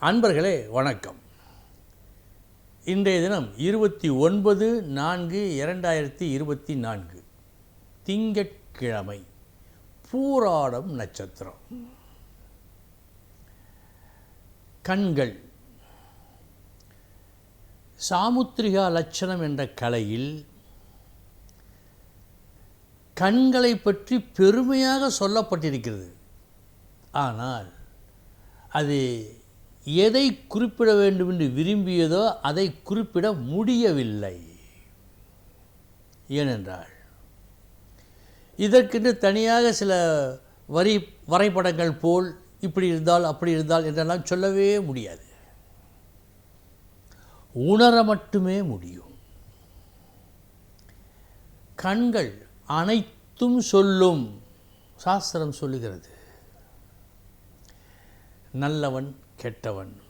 அன்பர்களே வணக்கம். இன்றைய தினம் இருபத்தி ஒன்பது நான்கு இரண்டாயிரத்தி இருபத்தி நான்கு. திங்கட்கிழமை பூராடம் நட்சத்திரம். கண்கள். சாமுத்திரிகா லட்சணம் என்ற கலையில் கண்களை பற்றி பெருமையாக சொல்லப்பட்டிருக்கிறது. ஆனால் அது எதை குறிப்பிட வேண்டும் என்று விரும்பியதோ அதை குறிப்பிட முடியவில்லை. ஏனென்றால் இதற்கென்று தனியாக சில வரி வரைபடங்கள் போல் இப்படி இருந்தால் அப்படி இருந்தால் என்றெல்லாம் சொல்லவே முடியாது. உணர மட்டுமே முடியும். கண்கள் அனைத்தும் சொல்லும். சாஸ்திரம் சொல்லுகிறது. நல்லவன் கெட்டவன்.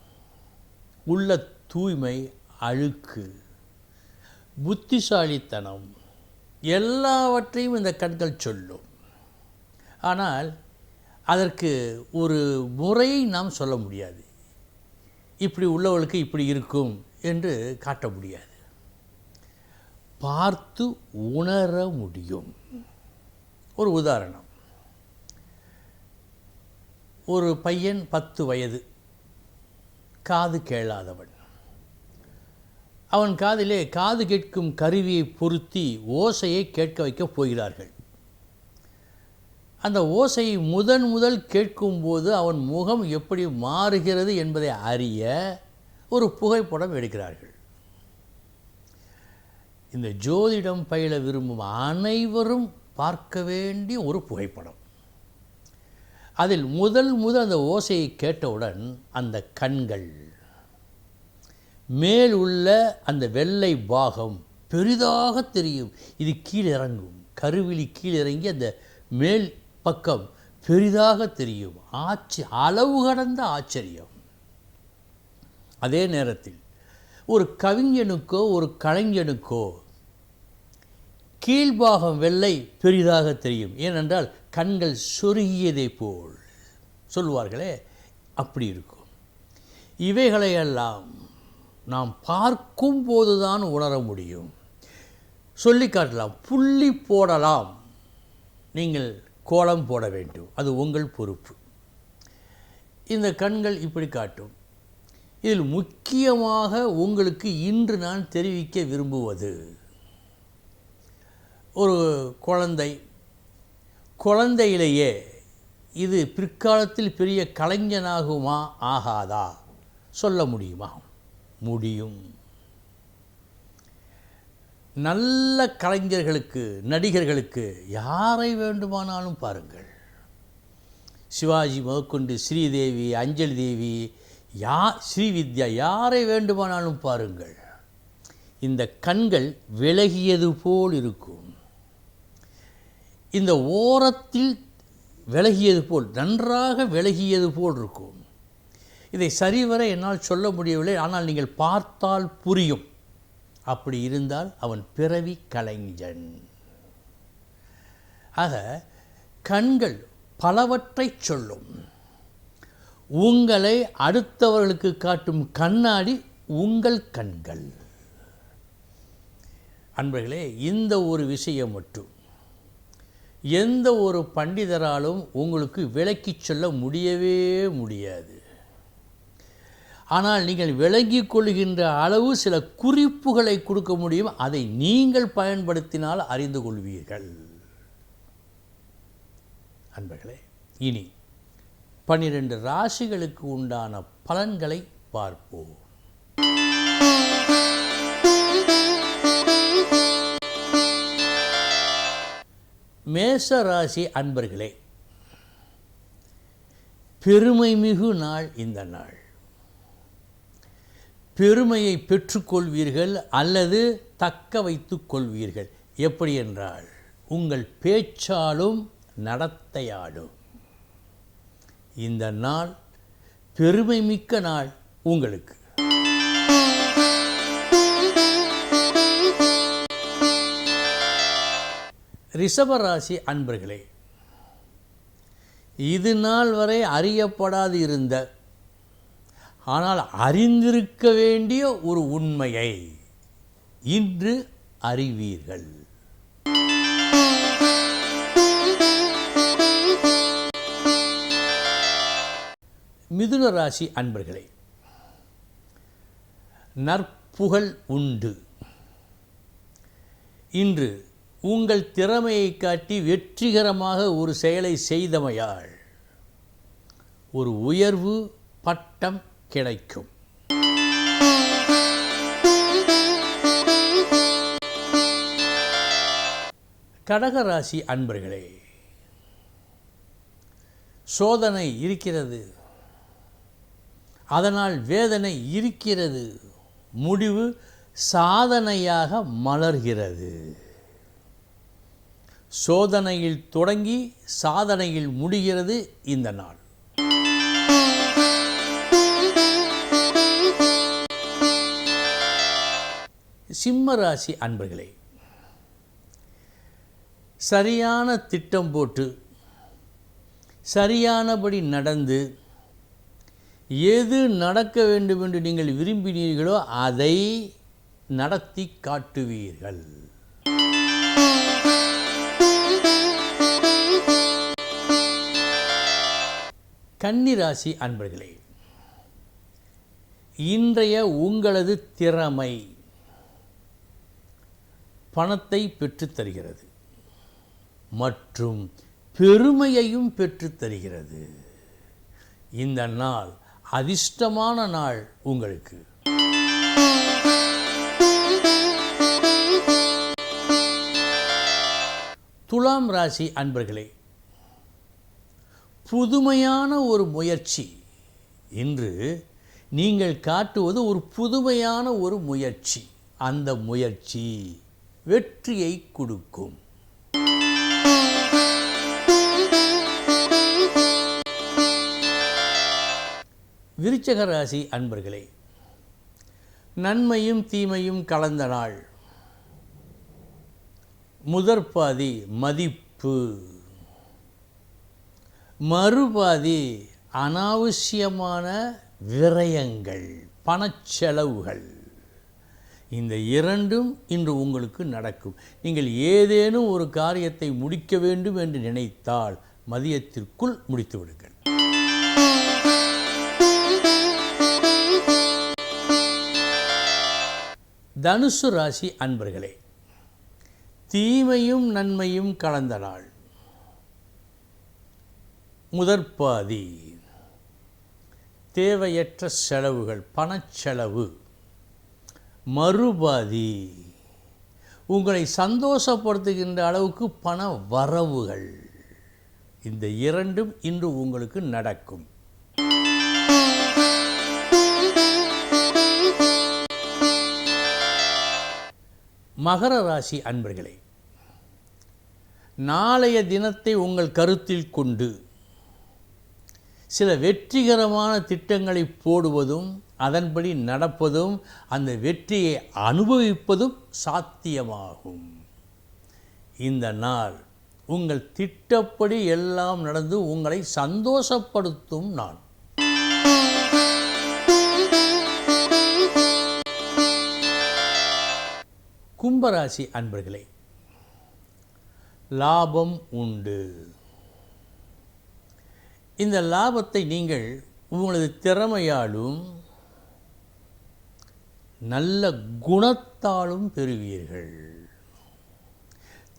உள்ள தூய்மை அழுக்கு. புத்திசாலித்தனம். எல்லாவற்றையும் இந்த கண்கள் சொல்லும். ஆனால் அதற்கு ஒரு முறையை நாம் சொல்ல முடியாது. இப்படி உள்ளவளுக்கு இப்படி இருக்கும் என்று காட்ட முடியாது. பார்த்து உணர முடியும். ஒரு உதாரணம். ஒரு பையன் பத்து வயது. காது கேளாதவன். அவன் காதிலே காது கேட்கும் கருவியை பொருத்தி ஓசையை கேட்க வைக்கப் போகிறார்கள். அந்த ஓசையை முதன் முதல் கேட்கும்போது அவன் முகம் எப்படி மாறுகிறது என்பதை அறிய ஒரு புகைப்படம் எடுக்கிறார்கள். இந்த ஜோதிடம் பயில விரும்பும் அனைவரும் பார்க்க வேண்டிய ஒரு புகைப்படம். அதில் முதல் முதல் அந்த ஓசையை கேட்டவுடன் அந்த கண்கள் மேல் உள்ள அந்த வெள்ளை பாகம் பெரிதாக தெரியும். இது கீழே இறங்கும். கருவிழி கீழிறங்கி அந்த மேல் பக்கம் பெரிதாக தெரியும். ஆச்ச அளவு கடந்த ஆச்சரியம். அதே நேரத்தில் ஒரு கவிஞனுக்கோ ஒரு கலைஞனுக்கோ கீழ்பாகம் வெள்ளை பெரிதாக தெரியும். ஏனென்றால் கண்கள் சொருகியதை போல். சொல்வார்களே அப்படி இருக்கும். இவைகளையெல்லாம் நாம் பார்க்கும் போதுதான் உணர முடியும். சொல்லி காட்டலாம் புள்ளி போடலாம். நீங்கள் கோலம் போட வேண்டும் அது உங்கள் பொறுப்பு. இந்த கண்கள் இப்படி காட்டும். இதில் முக்கியமாக உங்களுக்கு இன்று நான் தெரிவிக்க விரும்புவது ஒரு குழந்தை குழந்தையிலேயே இது பிற்காலத்தில் பெரிய கலைஞனாகுமா ஆகாதா? சொல்ல முடியுமா? முடியும். நல்ல கலைஞர்களுக்கு நடிகர்களுக்கு யாரை வேண்டுமானாலும் பாருங்கள். சிவாஜி முதற்கொண்டு ஸ்ரீதேவி அஞ்சலி தேவி யா ஸ்ரீவித்யா யாரை வேண்டுமானாலும் பாருங்கள். இந்த கண்கள் விலகியது போல் இருக்கும். இந்த ஓரத்தில் விலகியது போல் நன்றாக விலகியது போல் இருக்கும். இதை சரிவர என்னால் சொல்ல முடியவில்லை ஆனால் நீங்கள் பார்த்தால் புரியும். அப்படி இருந்தால் அவன் பிறவி கலைஞன். ஆக கண்கள் பலவற்றை சொல்லும். உங்களை அடுத்தவர்களுக்கு காட்டும் கண்ணாடி உங்கள் கண்கள். அன்பர்களே இந்த ஒரு விஷயம் மட்டும். எந்த ஒரு பண்டிதராலும் உங்களுக்கு விளக்கி சொல்ல முடியவே முடியாது. ஆனால் நீங்கள் விளங்கிக் கொள்கின்ற அளவு சில குறிப்புகளை கொடுக்க முடியும். அதை நீங்கள் பயன்படுத்தினால் அறிந்து கொள்வீர்கள். அன்பர்களே இனி பன்னிரண்டு ராசிகளுக்கு உண்டான பலன்களை பார்ப்போம். மேச ராசி அன்பர்களே பெருமை மிகு நாள் இந்த நாள். பெருமையை பெற்றுக்கொள்வீர்கள் அல்லது தக்க வைத்துக் கொள்வீர்கள். எப்படி என்றால் உங்கள் பேச்சாலும் நடத்தையாலும். இந்த நாள் பெருமை மிக்க நாள் உங்களுக்கு. ரிஷபராசி அன்பர்களே இது நாள் வரை அறியப்படாது இருந்த ஆனால் அறிந்திருக்க வேண்டிய ஒரு உண்மையை இன்று அறிவீர்கள். மிதுன ராசி அன்பர்களே நற்புகழ் உண்டு. இன்று உங்கள் திறமையை காட்டி வெற்றிகரமாக ஒரு செயலை செய்தமையால் ஒரு உயர்வு பட்டம் கிடைக்கும். கடகராசி அன்பர்களே சோதனை இருக்கிறது. அதனால் வேதனை இருக்கிறது. முடிவு சாதனையாக மலர்கிறது. சோதனையில் தொடங்கி சாதனையில் முடிகிறது இந்த நாள். சிம்ம ராசி அன்பர்களே சரியான திட்டம் போட்டு சரியானபடி நடந்து எது நடக்க வேண்டும் என்று நீங்கள் விரும்பினீர்களோ அதை நடத்தி காட்டுவீர்கள். கன்னிராசி அன்பர்களே இன்றைய உங்களது திறமை பணத்தை பெற்றுத்தருகிறது மற்றும் பெருமையையும் பெற்றுத்தருகிறது இந்த நாள் அதிர்ஷ்டமான நாள் உங்களுக்கு. துலாம் ராசி அன்பர்களே புதுமையான ஒரு முயற்சி. இன்று நீங்கள் காட்டுவது ஒரு புதுமையான ஒரு முயற்சி. அந்த முயற்சி வெற்றியை கொடுக்கும். விருச்சக ராசி அன்பர்களே நன்மையும் தீமையும் கலந்த நாள். முதற்பாதி மதிப்பு. மறுபாதி அனாவசியமான விரயங்கள் பணச்செலவுகள். இந்த இரண்டும் இன்று உங்களுக்கு நடக்கும். நீங்கள் ஏதேனும் ஒரு காரியத்தை முடிக்க வேண்டும் என்று நினைத்தால் மதியத்திற்குள் முடித்து விடுங்கள். தனுசு ராசி அன்பர்களே தீமையும் நன்மையும் கலந்த நாள். முதற்பாதி. தேவையற்ற செலவுகள் பணச்செலவு. மறுபாதி. உங்களை சந்தோஷப்படுத்துகின்ற அளவுக்கு பண வரவுகள். இந்த இரண்டும் இன்று உங்களுக்கு நடக்கும். மகர ராசி அன்பர்களே நாளைய தினத்தை உங்கள் கருத்தில் கொண்டு சில வெற்றிகரமான திட்டங்களை போடுவதும் அதன்படி நடப்பதும் அந்த வெற்றியை அனுபவிப்பதும் சாத்தியமாகும். இந்த நாள் உங்கள் திட்டப்படி எல்லாம் நடந்து உங்களை சந்தோஷப்படுத்தும் நாள். கும்பராசி அன்பர்களே லாபம் உண்டு. இந்த லாபத்தை நீங்கள் உங்களது திறமையாலும் நல்ல குணத்தாலும் பெறுவீர்கள்.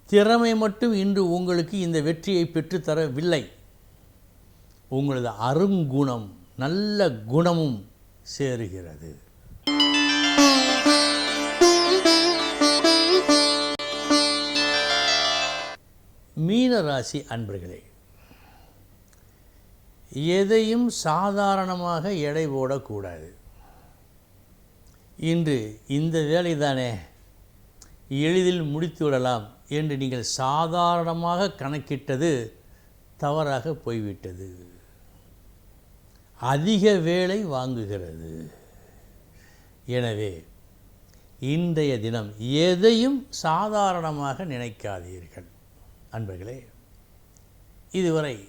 திறமை மட்டும் இன்று உங்களுக்கு இந்த வெற்றியை பெற்றுத்தரவில்லை. உங்களது அருங்குணம் நல்ல குணமும் சேருகிறது. மீனராசி அன்பர்களே எதையும் சாதாரணமாக எடை போடக்கூடாது. இன்று இந்த வேலை தானே எளிதில் முடித்து விடலாம் என்று நீங்கள் சாதாரணமாக கணக்கிட்டது தவறாக போய்விட்டது. அதிக வேலை வாங்குகிறது. எனவே இன்றைய தினம் எதையும் சாதாரணமாக நினைக்காதீர்கள். அன்பர்களே இதுவரை